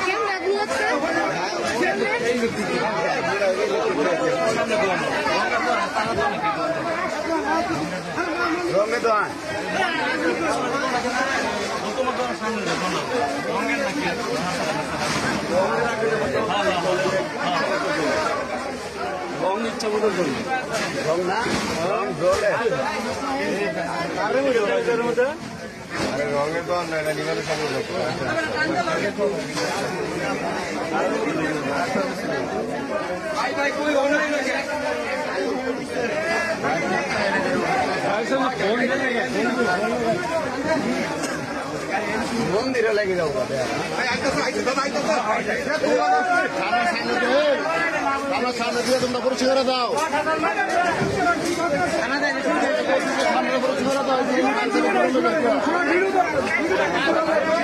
কেমন আদমি হচ্ছে রঙে তো আয় রং ইচ্ছা মতো জন্য রং না? রং জলে। আরে রঙে তো না এটা নিগারে সব মন্দিরে লেগে যাব আমরা সামনে দিয়ে তোমরা পরিচয় করে দাও সামনে পরিচয় করে দাও 你说你说你这个你个